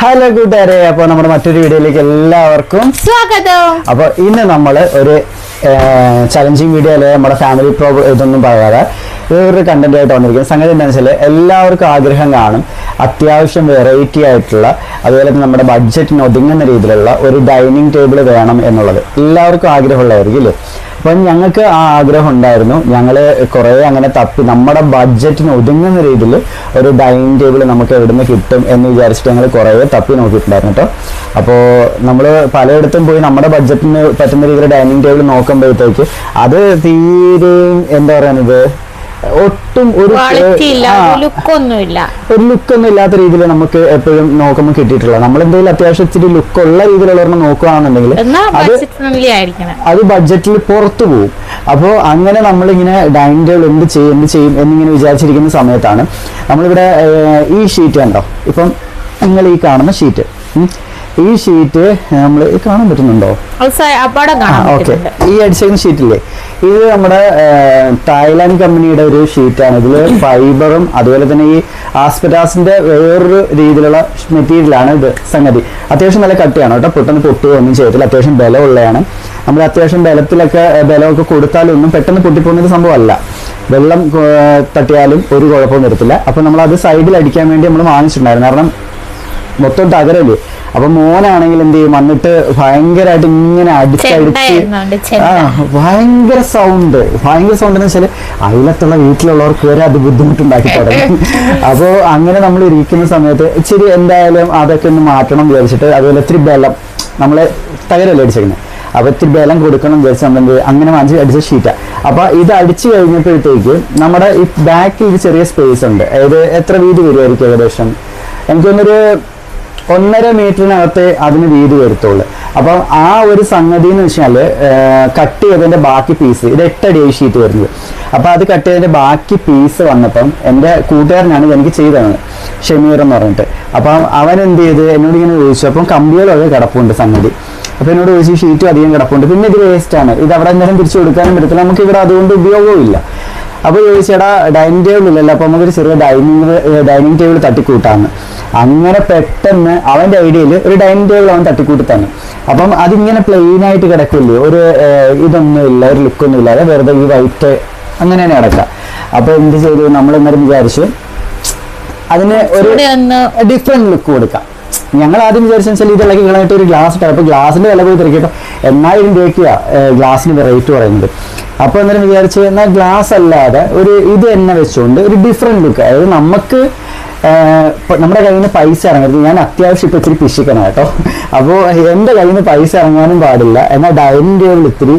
Hello കൂട്ടുകാരെ അപ്പൊ നമ്മുടെ മറ്റൊരു വീഡിയോയിലേക്ക് എല്ലാവർക്കും സ്വാഗതം. അപ്പൊ ഇന്ന് നമ്മൾ ഒരു ചലഞ്ചിങ് വീഡിയോ അല്ലെ നമ്മുടെ ഫാമിലി പ്രോബ്ലം ഇതൊന്നും പറയാതെ വേറൊരു കണ്ടന്റ് ആയിട്ട് വന്നിരിക്കുന്നത് സംഗതി എന്താണെന്ന് വെച്ചാൽ എല്ലാവർക്കും ആഗ്രഹം കാണും. അത്യാവശ്യം വെറൈറ്റി ആയിട്ടുള്ള അതുപോലെ തന്നെ നമ്മുടെ ബഡ്ജറ്റിന് ഒതുങ്ങുന്ന രീതിയിലുള്ള ഒരു ഡൈനിങ് ടേബിൾ വേണം എന്നുള്ളത്. എല്ലാവർക്കും ആഗ്രഹമുള്ളതായിരിക്കും അല്ലേ? അപ്പം ഞങ്ങൾക്ക് ആ ആഗ്രഹം ഉണ്ടായിരുന്നു. ഞങ്ങൾ കുറേ അങ്ങനെ തപ്പി നമ്മുടെ ബഡ്ജറ്റിന് ഒതുങ്ങുന്ന രീതിയിൽ ഒരു ഡൈനിങ് ടേബിൾ നമുക്ക് എവിടുന്ന് കിട്ടും എന്ന് വിചാരിച്ചിട്ട് ഞങ്ങൾ കുറേ തപ്പി നോക്കിയിട്ടുണ്ടായിരുന്നു കേട്ടോ അപ്പോൾ നമ്മൾ പലയിടത്തും പോയി നമ്മുടെ ബഡ്ജറ്റിന് പറ്റുന്ന രീതിയിൽ ഡൈനിങ് ടേബിൾ നോക്കുമ്പോഴത്തേക്ക് അത് തീരെയും എന്താ പറയുന്നത് ഒട്ടും ഒരു ലുക്കൊന്നുമില്ല ഒരു ലുക്കൊന്നും ഇല്ലാത്ത രീതിയിൽ നമുക്ക് എപ്പോഴും നോക്കുമ്പോൾ കിട്ടിയിട്ടില്ല നമ്മൾ എന്തെങ്കിലും അത്യാവശ്യം ഇച്ചിരി ലുക്കുള്ള രീതിയിലുള്ളവരെ നോക്കുകയാണെന്നുണ്ടെങ്കിൽ എന്നാ അത് ബഡ്ജറ്റ് ഫ്രണ്ട്ലി ആയിരിക്കണം. അത് ബഡ്ജറ്റിൽ പുറത്തു പോകും അപ്പോൾ അങ്ങനെ നമ്മളിങ്ങനെ ഡൈനിങ് ടേബിൾ എന്ത് ചെയ്യും എന്ത് ചെയ്യും എന്നിങ്ങനെ വിചാരിച്ചിരിക്കുന്ന സമയത്താണ് നമ്മളിവിടെ ഈ ഷീറ്റ് കണ്ടോ? ഇപ്പം നിങ്ങൾ ഈ കാണുന്ന ഷീറ്റ് ഈ ഷീറ്റ് നമ്മൾ കാണാൻ പറ്റുന്നുണ്ടോ? അത് ഓക്കെ. ഈ അടിച്ചിരിക്കുന്ന ഷീറ്റില്ലേ ഇത് നമ്മുടെ തായ്ലാന്റ് കമ്പനിയുടെ ഒരു ഷീറ്റാണ്. ഇതിൽ ഫൈബറും അതുപോലെ തന്നെ ഈ ആസ്പെറ്റാസിന്റെ വേറൊരു രീതിയിലുള്ള മെറ്റീരിയലാണ് ഇത് സംഗതി. അത്യാവശ്യം നല്ല കട്ടിയാണ് കേട്ടോ. പെട്ടെന്ന് പൊട്ടുകയോ ഒന്നും ചെയ്യത്തില്ല. അത്യാവശ്യം ബലമുള്ളതാണ് നമ്മൾ അത്യാവശ്യം ബലത്തിലൊക്കെ ബലമൊക്കെ കൊടുത്താലൊന്നും പെട്ടെന്ന് പൊട്ടിപ്പോകുന്ന സംഭവമല്ല. വെള്ളം തട്ടിയാലും ഒരു കുഴപ്പവും വരത്തില്ല. അപ്പോൾ നമ്മൾ അത് സൈഡിൽ അടിക്കാൻ വേണ്ടി നമ്മൾ വാങ്ങിച്ചിട്ടുണ്ടായിരുന്നു. കാരണം മൊത്തം തകരല്ലേ അപ്പൊ മോനാണെങ്കിൽ എന്ത് ചെയ്യും? വന്നിട്ട് ഭയങ്കരമായിട്ട് ഇങ്ങനെ അടിച്ചടിച്ച് ആ ഭയങ്കര സൗണ്ട് ഭയങ്കര സൗണ്ട് എന്ന് വെച്ചാൽ അയലത്തുള്ള വീട്ടിലുള്ളവർക്ക് വരെ അത് ബുദ്ധിമുട്ടുണ്ടാക്കി തുടങ്ങി. അപ്പോൾ അങ്ങനെ നമ്മൾ ഇരിക്കുന്ന സമയത്ത് ഇച്ചിരി എന്തായാലും അതൊക്കെ ഒന്ന് മാറ്റണം എന്ന് വിചാരിച്ചിട്ട് അതുപോലെ ഇത്തിരി ബലം നമ്മളെ തകരല്ലേ അടിച്ചേക്കുന്നത് അപ്പൊ ഇത്തിരി ബലം കൊടുക്കണം എന്ന് വിചാരിച്ച് ചെയ്യും? അങ്ങനെ വാങ്ങിച്ച് അടിച്ച ഷീറ്റാ അപ്പൊ ഇത് അടിച്ചു കഴിഞ്ഞപ്പോഴത്തേക്ക് നമ്മുടെ ഈ ബാക്കിൽ ഒരു ചെറിയ സ്പേസ് ഉണ്ട്. അതായത് എത്ര വീട് വരുമായിരിക്കും ഏകദേശം? എനിക്കൊന്നൊരു ഒന്നര മീറ്ററിനകത്തെ അതിന് വീതി വരുത്തുള്ളൂ. അപ്പം ആ ഒരു സംഗതി എന്ന് വെച്ചാൽ കട്ട് ചെയ്തതിന്റെ ബാക്കി പീസ് ഇത് എട്ടടി ഷീറ്റ് വരുന്നത്. അപ്പം അത് കട്ട് ചെയ്തതിന്റെ ബാക്കി പീസ് വന്നപ്പം എന്റെ കൂട്ടുകാരനാണ് എനിക്ക് ചെയ്തത്. ഷമീർ എന്ന് പറഞ്ഞിട്ട്. അപ്പം അവൻ എന്ത് ചെയ്ത്? എന്നോട് ഇങ്ങനെ ചോദിച്ചു. അപ്പം കമ്പികളൊക്കെ കിടപ്പുണ്ട് സംഗതി. അപ്പൊ എന്നോട് ചോദിച്ചു ഷീറ്റും അധികം കിടപ്പുണ്ട്. പിന്നെ ഇത് വേസ്റ്റാണ് ഇത് അവിടെ നേരം തിരിച്ചു കൊടുക്കാനും പറ്റത്തില്ല. നമുക്ക് ഇവിടെ അതുകൊണ്ട് ഉപയോഗവും ഇല്ല. അപ്പൊ ചോദിച്ചേടാ ഡൈനിങ് ടേബിൾ ഇല്ലല്ലോ. അപ്പൊ നമുക്കൊരു ചെറിയ ഡൈനിങ് ഡൈനിങ് ടേബിൾ തട്ടിക്കൂട്ടാന്ന്. അങ്ങനെ പെട്ടെന്ന് അവന്റെ ഐഡിയയിൽ ഒരു ഡൈനിങ് ടേബിൾ അവൻ തട്ടിക്കൂട്ടി തന്നെ അപ്പം അതിങ്ങനെ പ്ലെയിൻ ആയിട്ട് കിടക്കില്ലേ? ഒരു ഇതൊന്നും ഇല്ല ഒരു ലുക്കൊന്നും ഇല്ലാതെ വെറുതെ ഈ വൈറ്റ് അങ്ങനെ തന്നെ കിടക്കുക. അപ്പൊ എന്ത് ചെയ്തു? നമ്മൾ ഇന്നേരം വിചാരിച്ചു അതിന് ഒരു ഡിഫറെന്റ് ലുക്ക് കൊടുക്കാം. ഞങ്ങൾ ആദ്യം വിചാരിച്ചു വെച്ചാൽ ഇത് ഇളക്കി കളഞ്ഞിട്ട് ഒരു ഗ്ലാസ് ഇട്ടാൽ അപ്പൊ ഗ്ലാസിന്റെ വില പോയി തിരക്കിട്ടോ എണ്ണായിരം രൂപയ്ക്കാ ഗ്ലാസിന് റേറ്റ് പറയുന്നത്? അപ്പോൾ അന്നേരം വിചാരിച്ചു എന്നാൽ ഗ്ലാസ് അല്ലാതെ ഒരു ഇത് തന്നെ വെച്ചുകൊണ്ട് ഒരു ഡിഫറെന്റ് ലുക്ക് അതായത് നമുക്ക് നമ്മുടെ കയ്യിൽ നിന്ന് പൈസ ഇറങ്ങരുത്. ഞാൻ അത്യാവശ്യം ഇപ്പൊ ഇത്തിരി പിശിക്കണം കേട്ടോ. അപ്പോൾ എന്റെ കയ്യിൽ നിന്ന് പൈസ ഇറങ്ങാനും പാടില്ല. എന്നാൽ ഡൈനിങ് ടേബിൾ ഇത്തിരി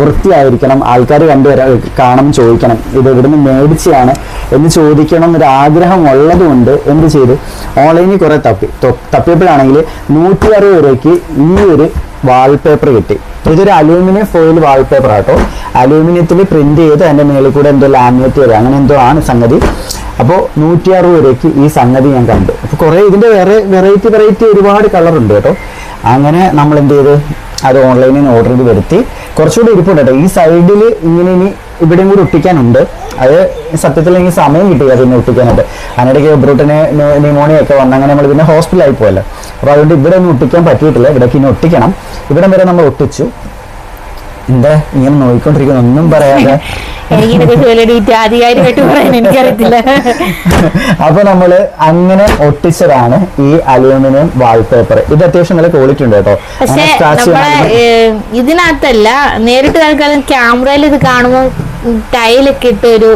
വൃത്തിയായിരിക്കണം. ആൾക്കാർ കണ്ടുവരാ കാണണം ചോദിക്കണം. ഇത് ഇവിടുന്ന് മേടിച്ചാണ് എന്ന് ചോദിക്കണം എന്നൊരു ആഗ്രഹം ഉള്ളതുകൊണ്ട് എന്ത് ചെയ്തു? ഓൺലൈനിൽ കുറേ തപ്പി. തപ്പിയപ്പോഴാണെങ്കിൽ നൂറ്റി അറുപത് രൂപയ്ക്ക് ഈ ഒരു വാൾപേപ്പർ കിട്ടി. ഇതൊരു അലൂമിനിയം ഫോയിൽ വാൾപേപ്പർ ആട്ടോ അലൂമിനിയത്തിൽ പ്രിന്റ് ചെയ്ത് അതിന്റെ മേളിൽ കൂടെ എന്തോ ലാമിനേറ്റ് ചെയ്ത് അങ്ങനെ എന്തോ ആണ് സംഗതി. അപ്പോൾ നൂറ്റി അറുപത് രൂപയ്ക്ക് ഈ സംഗതി ഞാൻ കണ്ടു. അപ്പോൾ കുറേ ഇതിന്റെ വേറെ വെറൈറ്റി വെറൈറ്റി ഒരുപാട് കളറുണ്ട് കേട്ടോ. അങ്ങനെ നമ്മൾ എന്ത് ചെയ്ത്? അത് ഓൺലൈനിൽ നിന്ന് ഓർഡർ ചെയ്ത് വരുത്തി. കുറച്ചുകൂടി ഇരിപ്പുണ്ട് കേട്ടോ. ഈ സൈഡിൽ ഇങ്ങനെ ഇനി ഇവിടെയും കൂടി ഒട്ടിക്കാനുണ്ട്. അത് സത്യത്തിൽ എനിക്ക് സമയം കിട്ടില്ല പിന്നെ ഒട്ടിക്കാനായിട്ട്. അതിനിടയ്ക്ക് ബ്രൂട്ടിന് ന്യൂമോണിയ ഒക്കെ വന്ന് അങ്ങനെ നമ്മൾ പിന്നെ ഹോസ്പിറ്റലായി പോയല്ലോ. അപ്പോൾ അതുകൊണ്ട് ഇവിടെ ഒന്നും ഒട്ടിക്കാൻ പറ്റിയിട്ടില്ല. ഇവിടേക്ക് ഇനി ഒട്ടിക്കണം. ഇവിടം വരെ നമ്മൾ ഒട്ടിച്ചു. എന്താ ഇങ്ങനെ നോക്കിക്കൊണ്ടിരിക്കുന്നു ഒന്നും പറയാതെ. എനിക്കറിയത്തില്ല. അപ്പൊ നമ്മൾ അങ്ങനെ ഒട്ടിച്ചതാണ് ഈ അലൂമിനിയം വാൾപേപ്പർ ഇത് അത്യാവശ്യം നല്ല ക്വാളിറ്റി ഉണ്ട് കേട്ടോ. പക്ഷേ ഇതിനകത്തല്ല നേരിട്ട് തൽക്കാലം ക്യാമറയിൽ ഇത് കാണുമ്പോൾ ടൈലൊക്കെ ഇട്ട് ഒരു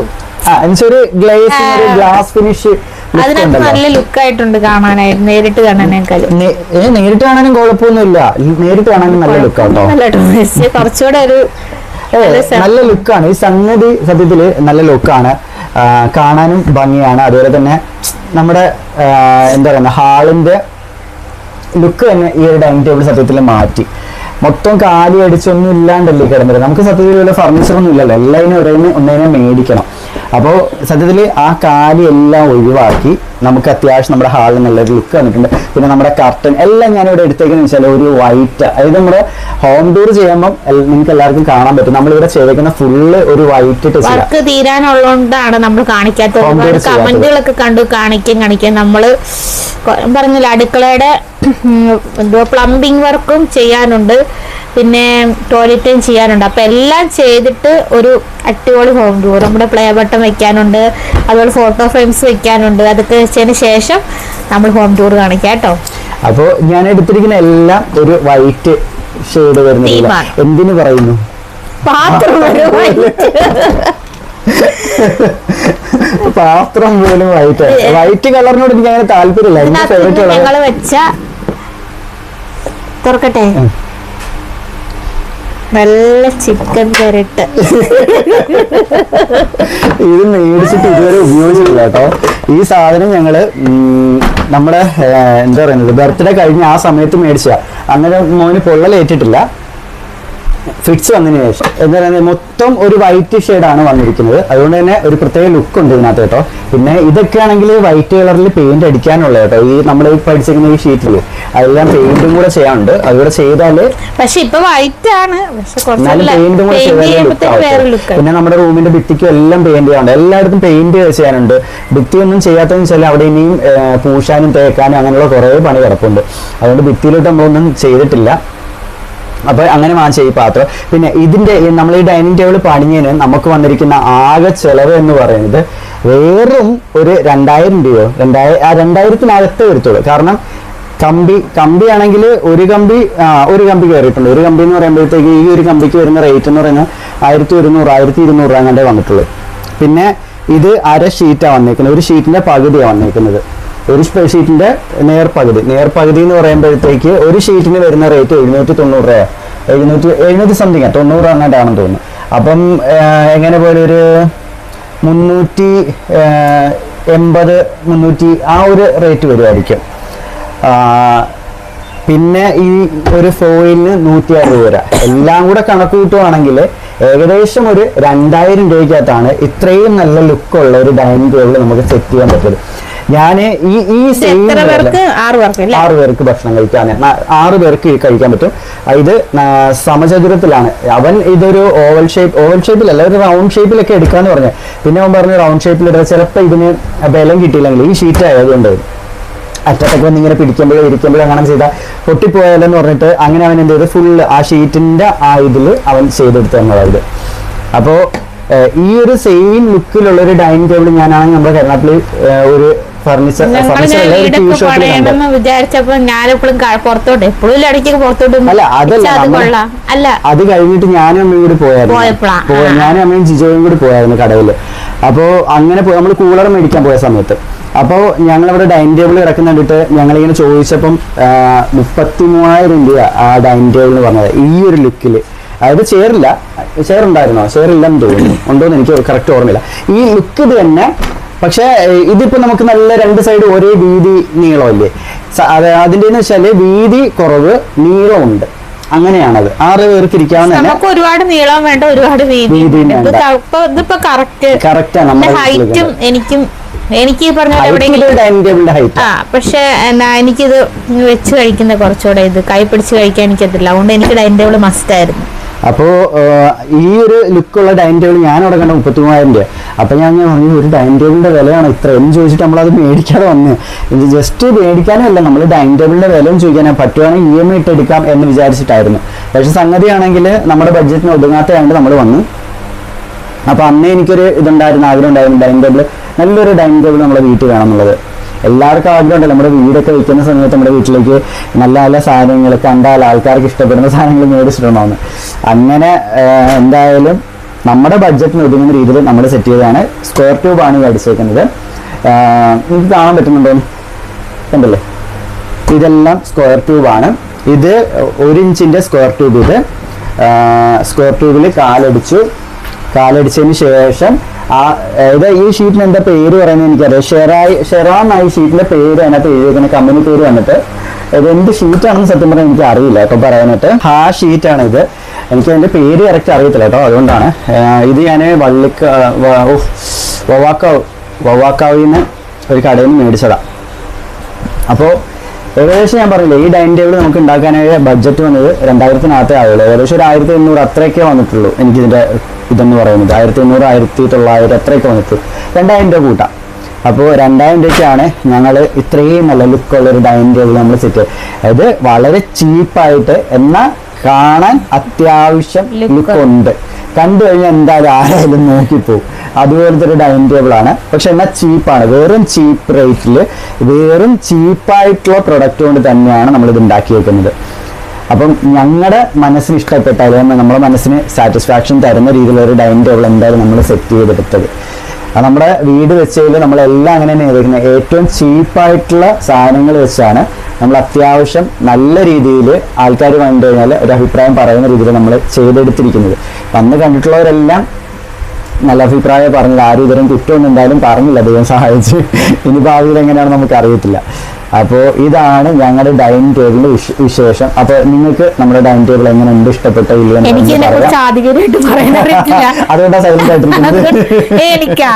ഒരു ഗ്ലേസ് ഗ്ലാസ് ഫിനിഷ് അതിനകത്ത് നല്ല ലുക്കായിട്ടുണ്ട് കാണാനായിട്ട് നേരിട്ട് കാണാനേക്കാളും. നേരിട്ട് കാണാനും കുഴപ്പമൊന്നുമില്ല. നേരിട്ട് കാണാനും നല്ല ലുക്കാട്ടോ കുറച്ചുകൂടെ ഒരു നല്ല ലുക്കാണ്. ഈ സംഗതി സത്യത്തിൽ നല്ല ലുക്കാണ്. കാണാനും ഭംഗിയാണ്. അതുപോലെ തന്നെ നമ്മുടെ എന്താ പറയുക ഹാളിന്റെ ലുക്ക് തന്നെ ഈ ഒരു ഡൈനിങ് ടേബിൾ സത്യത്തിൽ മാറ്റി. മൊത്തം കാലി അടിച്ചൊന്നും ഇല്ലാണ്ടല്ലേ കിടന്നത്. നമുക്ക് സത്യത്തിൽ വല്ല ഫർണിച്ചർ ഒന്നും ഇല്ലല്ലോ. എല്ലാം ഒരേ ഒന്നേനെ മേടിക്കണം. അപ്പോൾ സത്യത്തിൽ ആ കാലി എല്ലാം ഒഴിവാക്കി നമുക്ക് അത്യാവശ്യം നമ്മുടെ ഹാളിൽ നല്ലൊരു ലുക്ക് വന്നിട്ടുണ്ട്. പിന്നെ നമ്മുടെ കർട്ടൻ എല്ലാം ഞാൻ ഇവിടെ എടുത്തേക്കെന്ന് വെച്ചാൽ ഒരു വൈറ്റ് അതായത് നമ്മുടെ ഹോം ടൂർ ചെയ്യുമ്പോൾ നിങ്ങൾക്ക് എല്ലാവർക്കും കാണാൻ പറ്റും. നമ്മൾ ഇവിടെ ചെയ്തേക്കുന്ന ഫുള്ള് ഒരു വൈറ്റ് ഇട്ട് വർക്ക് തീരാനുള്ളതുകൊണ്ടാണ് നമ്മൾ കാണിക്കാത്തത്. ഒരുപാട് കമന്റുകളൊക്കെ കണ്ടു കാണിക്കും കാണിക്കും. നമ്മൾ പറഞ്ഞില്ല അടുക്കളയുടെ എന്തോ പ്ലംബിംഗ് വർക്കും ചെയ്യാനുണ്ട്. പിന്നെ ടോയ്ലറ്റും ചെയ്യാനുണ്ട്. അപ്പം എല്ലാം ചെയ്തിട്ട് ഒരു അടിപൊളി ഹോം ടൂർ നമ്മുടെ പ്ലേ ബട്ടൺ വെക്കാനുണ്ട്. അതുപോലെ ഫോട്ടോ ഫ്രെയിംസ് വെക്കാനുണ്ട്. അതൊക്കെ വെച്ചതിന് ശേഷം നമ്മൾ ഹോം ടൂർ കാണിക്കാം കേട്ടോ. അപ്പോൾ ഞാൻ എടുത്തിരിക്കുന്ന എല്ലാം ഒരു വൈറ്റ് ഷെയ്ഡ് വരുന്ന Theme എന്തിനു പറയുന്നു? പാത്രം പോലും. വൈറ്റ് വൈറ്റ് കളറിനോട് എനിക്ക് അങ്ങനെ താല്പര്യമില്ല. ഞങ്ങൾ വെച്ച തുറക്കട്ടെ. നല്ല ചിക്കൻ കറിട്ട് ഇത് മേടിച്ചിട്ട് ഇതുവരെ ഉപയോഗിച്ചിട്ടില്ല കേട്ടോ. ഈ സാധനം ഞങ്ങൾ നമ്മുടെ എന്താ പറയുന്നത് ബർത്ത്ഡേ കഴിഞ്ഞ ആ സമയത്ത് മേടിച്ച അങ്ങനെ മോന് പൊള്ളലേറ്റിട്ടില്ല. ഫിക്സ് വന്നതിന് ശേഷം. എന്താ പറയുന്നത് മൊത്തം ഒരു വൈറ്റ് ഷെയ്ഡാണ് വന്നിരിക്കുന്നത്. അതുകൊണ്ട് തന്നെ ഒരു പ്രത്യേക ലുക്ക് ഉണ്ട് ഇതിനകത്ത് കേട്ടോ. പിന്നെ ഇതൊക്കെ ആണെങ്കിൽ വൈറ്റ് കളറിൽ പെയിന്റ് അടിക്കാനുള്ള കേട്ടോ. ഈ നമ്മൾ പഠിച്ചിരിക്കുന്ന ഈ ഷീറ്റിൽ അതെല്ലാം പെയിന്റും കൂടെ ചെയ്യാനുണ്ട്. അതുകൂടെ ചെയ്താൽ പക്ഷെ ഇപ്പൊ വൈറ്റ് ആണ്. എന്നാലും പെയിന്റും കൂടെ. ലുക്ക് പിന്നെ നമ്മുടെ റൂമിന്റെ ഭിത്തിക്കും എല്ലാം പെയിന്റ് ചെയ്യാനുണ്ട്. എല്ലായിടത്തും പെയിന്റ് ചെയ്യാനുണ്ട്. ഭിത്തി ഒന്നും ചെയ്യാത്തതെന്ന് വെച്ചാൽ അവിടെ ഇനിയും പൂശാനും തേക്കാനും അങ്ങനെയുള്ള കുറേ പണി കിടപ്പുണ്ട്. അതുകൊണ്ട് ഭിത്തിയിലോട്ട് നമ്മളൊന്നും ചെയ്തിട്ടില്ല. അപ്പൊ അങ്ങനെ വാങ്ങിച്ച ഈ പാത്രം. പിന്നെ ഇതിന്റെ നമ്മൾ ഈ ഡൈനിങ് ടേബിൾ പണിഞ്ഞതിന് നമുക്ക് വന്നിരിക്കുന്ന ആകെ ചെലവ് എന്ന് പറയുന്നത് വെറും ഒരു രണ്ടായിരം രൂപയോ രണ്ടായിരം ആ രണ്ടായിരത്തിനകത്ത് വരത്തുള്ളൂ. കാരണം കമ്പി കമ്പി ആണെങ്കിൽ ഒരു കമ്പി ഒരു കമ്പി കയറിയിട്ടുണ്ട്. ഒരു കമ്പി എന്ന് പറയുമ്പോഴത്തേക്ക് ഈ ഒരു കമ്പിക്ക് വരുന്ന റേറ്റ് എന്ന് പറയുന്നത് ആയിരത്തി ഒരുന്നൂറ് ആയിരത്തി ഇരുന്നൂറ് അങ്ങോട്ടേ വന്നിട്ടുള്ളൂ. പിന്നെ ഇത് അര ഷീറ്റാണ് വന്നേക്കുന്നത്. ഒരു ഷീറ്റിന്റെ പകുതിയാണ് വന്നേക്കുന്നത്. ഒരു സ്പെ- ഷീറ്റിന്റെ നേർപകുതി നേർപകുതി എന്ന് പറയുമ്പോഴത്തേക്ക് ഒരു ഷീറ്റിന് വരുന്ന റേറ്റ് എഴുന്നൂറ്റി തൊണ്ണൂറ് രൂപ. എഴുന്നൂറ്റി എഴുന്നൂറ്റി സംതിങ് തൊണ്ണൂറ് അങ്ങോട്ടാണെന്ന് തോന്നുന്നു. അപ്പം എങ്ങനെ പോലെ ഒരു മുന്നൂറ്റി എൺപത് മുന്നൂറ്റി ആ ഒരു റേറ്റ് വരുമായിരിക്കും പിന്നെ ഈ ഒരു ഫോയിലിന് നൂറ്റി അറുപത് രൂപ. എല്ലാം കൂടെ കണക്ക് കൂട്ടുവാണെങ്കിൽ ഏകദേശം ഒരു രണ്ടായിരം രൂപയ്ക്കകത്താണ് ഇത്രയും നല്ല ലുക്കുള്ള ഒരു ഡൈനിങ് ടേബിൾ നമുക്ക് സെറ്റ് ചെയ്യാൻ പറ്റുന്നത്. ഞാൻ ഈ ഈ സെയിം ആറ് പേർക്ക് ഭക്ഷണം കഴിക്കാൻ. ആറ് പേർക്ക് കഴിക്കാൻ പറ്റും. ഇത് സമചതുരത്തിലാണ്. അവൻ ഇതൊരു ഓവൽ ഷേപ്പ് ഓവൽ ഷേപ്പിലല്ല ഒരു റൗണ്ട് ഷേപ്പിലൊക്കെ എടുക്കാന്ന് പറഞ്ഞു. പിന്നെ അവൻ പറഞ്ഞു റൗണ്ട് ഷേപ്പിൽ ഇടുക ചിലപ്പോൾ ഇതിന് ബലം കിട്ടിയില്ലെങ്കിൽ ഈ ഷീറ്റ് ആയതുകൊണ്ട് അറ്റത്തൊക്കെ വന്ന് ഇങ്ങനെ പിടിക്കുമ്പോഴോ ഇരിക്കുമ്പോഴോ അങ്ങനെ ചെയ്താൽ പൊട്ടിപ്പോയാലെന്ന് പറഞ്ഞിട്ട് അങ്ങനെ അവൻ എന്ത് ചെയ്ത്? ഫുള്ള് ആ ഷീറ്റിന്റെ ആ ഇതിൽ അവൻ ചെയ്തെടുത്തു തന്നതായത് അപ്പോൾ ഈ ഒരു സെയിം ലുക്കിലുള്ള ഒരു ഡൈനിങ് ടേബിൾ ഞാനാണെങ്കിൽ നമ്മുടെ കേരളത്തിൽ ഒരു ഫർണിച്ചർ വിചാരിച്ചപ്പോ ഞാനെപ്പോഴും പുറത്തോട്ട് എപ്പോഴും ഇടയ്ക്ക് പുറത്തോട്ട് അല്ല, അതല്ല, അത് അല്ല. അത് കഴിഞ്ഞിട്ട് ഞാനും അമ്മയും കൂടി പോയായിരുന്നു. ഞാനും അമ്മയും ജിജോയും കൂടി പോയായിരുന്നു കടവിൽ അപ്പോൾ അങ്ങനെ നമ്മൾ കൂളർ മേടിക്കാൻ പോയ സമയത്ത്. അപ്പോൾ ഞങ്ങൾ അവിടെ ഡൈനിങ് ടേബിൾ കിടക്കുന്ന കണ്ടിട്ട് ഞങ്ങളിങ്ങനെ ചോദിച്ചപ്പം മുപ്പത്തി മൂവായിരം രൂപ ആ ഡൈനിങ് ടേബിൾ എന്ന് പറഞ്ഞത്. ഈ ഒരു ലുക്കിൽ അതായത് ചെയറില്ല ചെയർ ഉണ്ടായിരുന്നോ? ചെയർ ഇല്ലെന്ന് തോന്നുന്നു. ഉണ്ടോ എന്ന് എനിക്ക് കറക്റ്റ് ഓർമ്മയില്ല. ഈ ലുക്ക് ഇത് തന്നെ പക്ഷേ ഇതിപ്പോൾ ഇതിപ്പോ നമുക്ക് നല്ല രണ്ട് സൈഡ് ഒരേ വീതി നീളമല്ലേ? അതെ അത് അതിന്റെ എന്ന് വെച്ചാൽ വീതി കുറവ് നീളമുണ്ട്. അങ്ങനെയാണത്. ആറ് പേർക്ക് ഇരിക്കാവുന്ന നമുക്ക് ഒരുപാട് നീളം വേണ്ട ഒരുപാട് വീതി ഇതിപ്പോ കറക്റ്റ് കറക്റ്റ് നമ്മുടെ ഹൈറ്റും എനിക്കും എനിക്ക് പറഞ്ഞ ഹൈറ്റ് ആ. പക്ഷെ എന്നാ എനിക്കിത് വെച്ച് കഴിക്കുന്ന കുറച്ചുകൂടെ ഇത്. കൈ പിടിച്ച് കഴിക്കാൻ എനിക്കത്തില്ല അതുകൊണ്ട് എനിക്ക് ഡൈനിങ് ടേബിൾ മസ്റ്റ് ആയിരുന്നു. അപ്പോൾ ഈ ഒരു ലുക്കുള്ള ഡൈനിങ് ടേബിൾ ഞാൻ അവിടെ കണ്ട മുപ്പത്തി മൂവായിരം രൂപ. അപ്പോൾ ഞാൻ ഇങ്ങനെ പറഞ്ഞു ഒരു ഡൈനിങ് ടേബിളിന്റെ വിലയാണ് ഇത്ര? എന്ന് ചോദിച്ചിട്ട് നമ്മളത് മേടിക്കാതെ വന്ന്. ഇത് ജസ്റ്റ് മേടിക്കാനല്ല നമ്മൾ ഡൈനിങ് ടേബിളിന്റെ വിലയും ചോദിക്കാനാണ് പറ്റുവാണെങ്കിൽ ഇ എം ഐ ഇട്ട് എടുക്കാം എന്ന് വിചാരിച്ചിട്ടായിരുന്നു. പക്ഷെ സംഗതിയാണെങ്കിൽ നമ്മുടെ ബഡ്ജറ്റിന് ഒതുങ്ങാത്തതായത് നമ്മൾ വന്നു. അപ്പൊ അന്നേ എനിക്കൊരു ഇതുണ്ടായിരുന്നു ആഗ്രഹം ഉണ്ടായിരുന്നു ഡൈനിങ് ടേബിൾ നല്ലൊരു ഡൈനിങ് ടേബിൾ നമ്മുടെ വീട്ടിൽ വേണം എന്നുള്ളത്. എല്ലാവർക്കും ആഗ്രഹം ഉണ്ടല്ലോ നമ്മുടെ വീടൊക്കെ വെക്കുന്ന സമയത്ത് നമ്മുടെ വീട്ടിലേക്ക് നല്ല നല്ല സാധനങ്ങൾ കണ്ടാൽ ആൾക്കാർക്ക് ഇഷ്ടപ്പെടുന്ന സാധനങ്ങൾ മേടിച്ചിട്ടുണ്ടോന്ന് അങ്ങനെ എന്തായാലും നമ്മുടെ ബഡ്ജറ്റിന് ഒതുങ്ങുന്ന രീതിയിൽ നമ്മൾ സെറ്റ് ചെയ്തതാണ്. സ്ക്വയർ ട്യൂബ് ആണ് ഈ അടിച്ചേക്കുന്നത്. ഇത് കാണാൻ പറ്റുന്നുണ്ടോ? കണ്ടല്ലേ? ഇതെല്ലാം സ്ക്വയർ ട്യൂബാണ് ഇത് ഒരു ഇഞ്ചിന്റെ സ്ക്വയർ ട്യൂബ് ഇത്. സ്ക്വയർ ട്യൂബിൽ കാലടിച്ചു. കാലടിച്ചതിന് ശേഷം ആ ഇത് ഈ ഷീറ്റിന് എന്താ പേര് പറയുന്നത് എനിക്കറിയാം ഷെറായി ഷെറാൻ ആയി ഷീറ്റിന്റെ പേര് അതിനകത്ത് എഴുതിയിരിക്കുന്ന കമ്പനി പേര് വന്നിട്ട് ഇത് എന്ത് ഷീറ്റാണെന്ന് സത്യം പറഞ്ഞാൽ എനിക്ക് അറിയില്ല ഇപ്പൊ പറയാനായിട്ട്. ആ ഷീറ്റാണ് ഇത്. എനിക്ക് അതിന്റെ പേര് കറക്റ്റ് അറിയത്തില്ല കേട്ടോ അതുകൊണ്ടാണ്. ഇത് ഞാൻ വള്ളിക്ക. വവാക്കാവ് വവാക്കാവിൽ ഒരു കടയിൽ നിന്ന് മേടിച്ചതാണ് അപ്പോൾ ഏകദേശം ഞാൻ പറഞ്ഞില്ലേ ഈ ഡൈനിങ് ടേബിൾ നമുക്ക് ഉണ്ടാക്കാനായ ബഡ്ജറ്റ് വന്നത് രണ്ടായിരത്തിനകത്തേ ആവുള്ളൂ. ഏകദേശം ഒരു ആയിരത്തി എണ്ണൂറ് അത്രയൊക്കെ വന്നിട്ടുള്ളൂ എനിക്കിതിന്റെ ഇതെന്ന് പറയുന്നത്. ആയിരത്തി എണ്ണൂറ് ആയിരത്തി തൊള്ളായിരം അത്രയൊക്കെ വന്നിട്ട് രണ്ടായിരം രൂപ കൂട്ടാം. അപ്പോൾ രണ്ടായിരം രൂപയ്ക്കാണ് ഞങ്ങൾ ഇത്രയും നല്ല ലുക്കുള്ള ഒരു ഡൈനിങ് ടേബിൾ നമ്മൾ സെറ്റ് അത് വളരെ ചീപ്പായിട്ട് എന്നാൽ കാണാൻ അത്യാവശ്യം ലുക്കുണ്ട് ലുക്ക് ഉണ്ട്. കണ്ടു കഴിഞ്ഞാൽ എന്തായാലും ആരായാലും നോക്കിപ്പോവും അതുപോലത്തെ ഒരു ഡൈനിങ് ടേബിൾ ആണ്. പക്ഷെ എന്നാൽ ചീപ്പാണ് വെറും ചീപ്പ് റേറ്റിൽ വെറും ചീപ്പായിട്ടുള്ള പ്രൊഡക്റ്റ് കൊണ്ട് തന്നെയാണ് നമ്മളിത് ഉണ്ടാക്കി ഉണ്ടാക്കിയേക്കുന്നത്. അപ്പം ഞങ്ങളുടെ മനസ്സിന് ഇഷ്ടപ്പെട്ട അല്ലെങ്കിൽ നമ്മുടെ മനസ്സിന് സാറ്റിസ്ഫാക്ഷൻ തരുന്ന രീതിയിലുള്ള ഒരു ഡൈനിങ് ടേബിൾ എന്തായാലും നമ്മൾ സെറ്റ് ചെയ്തെടുത്തത്. നമ്മുടെ വീട് വെച്ചതിൽ നമ്മളെല്ലാം അങ്ങനെ തന്നെ ചെയ്തിരിക്കുന്നത് ഏറ്റവും ചീപ്പായിട്ടുള്ള സാധനങ്ങൾ വെച്ചാണ് നമ്മൾ അത്യാവശ്യം നല്ല രീതിയിൽ ആൾക്കാർ കണ്ടു കഴിഞ്ഞാൽ ഒരു അഭിപ്രായം പറയുന്ന രീതിയിൽ നമ്മൾ ചെയ്തെടുത്തിരിക്കുന്നത്. അന്ന് കണ്ടിട്ടുള്ളവരെല്ലാം നല്ല അഭിപ്രായം പറഞ്ഞില്ല. ആരും ഇതരം കുറ്റമൊന്നും എന്തായാലും പറഞ്ഞില്ല. ദൈവം സഹായിച്ച്. ഇനി ഭാവിയിൽ എങ്ങനെയാണെന്ന് നമുക്ക് അറിയത്തില്ല അപ്പോൾ ഇതാണ് ഞങ്ങളുടെ ഡൈനിങ് ടേബിളിന്റെ വിശേഷം. അപ്പോൾ നിങ്ങൾക്ക് നമ്മുടെ ഡൈനിങ് ടേബിൾ എങ്ങനെ ഉണ്ട് ഇഷ്ടപ്പെട്ട? ഇല്ലയോ എനിക്ക് സൈലന്റ് ആയിട്ടിരിക്കുന്നത്.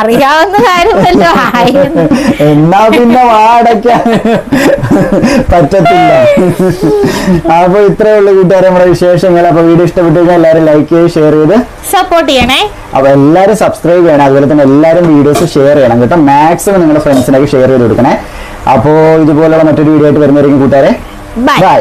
അറിയാവുന്ന കാര്യമല്ലോ എന്നാ പിന്നെ വാടക്ക പറ്റത്തില്ല. അപ്പൊ ഇത്രേ ഉള്ളൂ കൂട്ടുകാരെ നമ്മുടെ വിശേഷങ്ങൾ. അപ്പൊ വീഡിയോ ഇഷ്ടപ്പെട്ടു കഴിഞ്ഞാൽ എല്ലാവരും ലൈക്ക് ചെയ്ത് ഷെയർ ചെയ്ത് സപ്പോർട്ട് ചെയ്യണേ. അപ്പൊ എല്ലാവരും സബ്സ്ക്രൈബ് ചെയ്യണം. അതുപോലെ തന്നെ എല്ലാവരും വീഡിയോസ് ഷെയർ ചെയ്യണം കേട്ടോ. മാക്സിമം നിങ്ങളുടെ ഫ്രണ്ട്സിനൊക്കെ ഷെയർ ചെയ്ത് കൊടുക്കണേ. അപ്പോൾ ഇതുപോലുള്ള മറ്റൊരു വീഡിയോ ആയിട്ട് വരുന്നവരെയും കൂട്ടുകാരെ. Bye bye